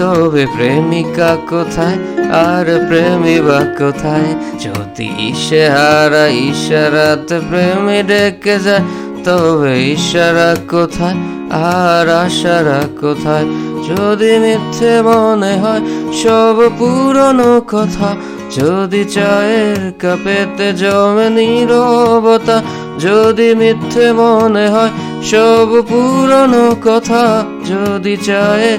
তবে প্রেমিকা কোথায়? আর প্রেমী বা কোথায়? যদি ইসে হারা ইশারাতে প্রেমী ডেকে যায়, তবে ইশারা কোথায়? আর আশারা কোথায়? যদি মিথ্যে মনে হয়, সব পুরনো কথা। যদি চায়ের কাপেতে জমে নীরবতা। যদি মিথ্যে মনে হয়, সব পুরনো কথা। যদি চায়ের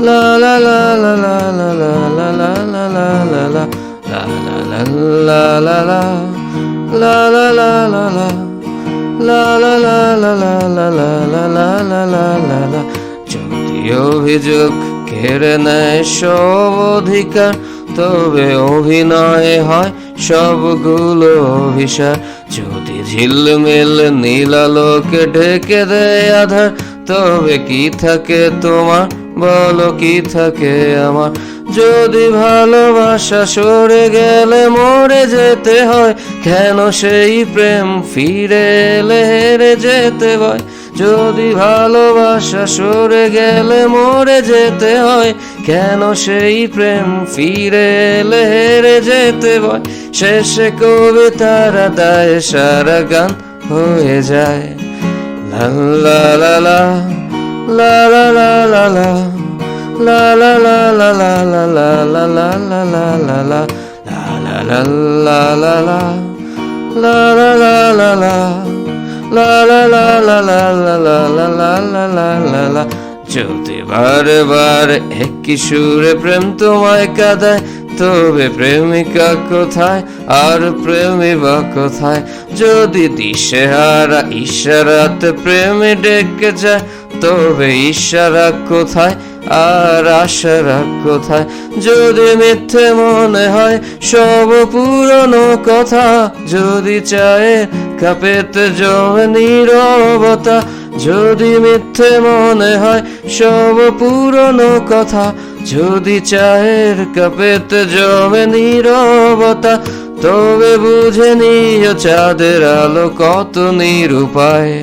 La la la la la la la la la la la la la La la la la la la La la la la la La la la la la la la la la la la la la যদি অভিযোগ কেড়ে নেয় সব অধিকার তবে অভিনয় হয় সবগুলো অভিসার যদি ঝিলমিল নীলালোকে ঢেকে দেয় আধার তবে কি থাকে তোমার বলো কি থাকে আমার? যদি ভালোবাসা সরে গেলে মরে যেতে হয়, কেন সেই প্রেম ফিরে এলে হেরে যেতে হয়? যদি ভালোবাসা সরে গেলে মরে যেতে হয়, কেন সেই প্রেম ফিরে এলে হেরে যেতে হয়? শেষে কবিতারা দায় সারা গান হয়ে যায়। লা লা লা লা। La la la la la La la la la la la la la la la la la la La la la la la la La la la la la La la la la la la la la la la la la la যদি বারে বারে একই সুরে প্রেম তোমায় কাঁদায় তবে প্রেমিকা কোথায় আর প্রেমী বা কোথায় যদি দিশেহারা ইশারাতে প্রেমে ডেকে যায় তবে ইশারা কোথায়? আর আশারা কোথায়? যদি মিথ্যে মনে হয়, সব পুরনো কথা। যদি চায় কাপেতে জমে নীরবতা। যদি মিথ্যে মনে হয়, সব পুরনো কথা। যদি চায়ের কাপেতে জমে নীরবতা। তবে বুঝে নিও চাঁদের আলো কত নিরুপায়।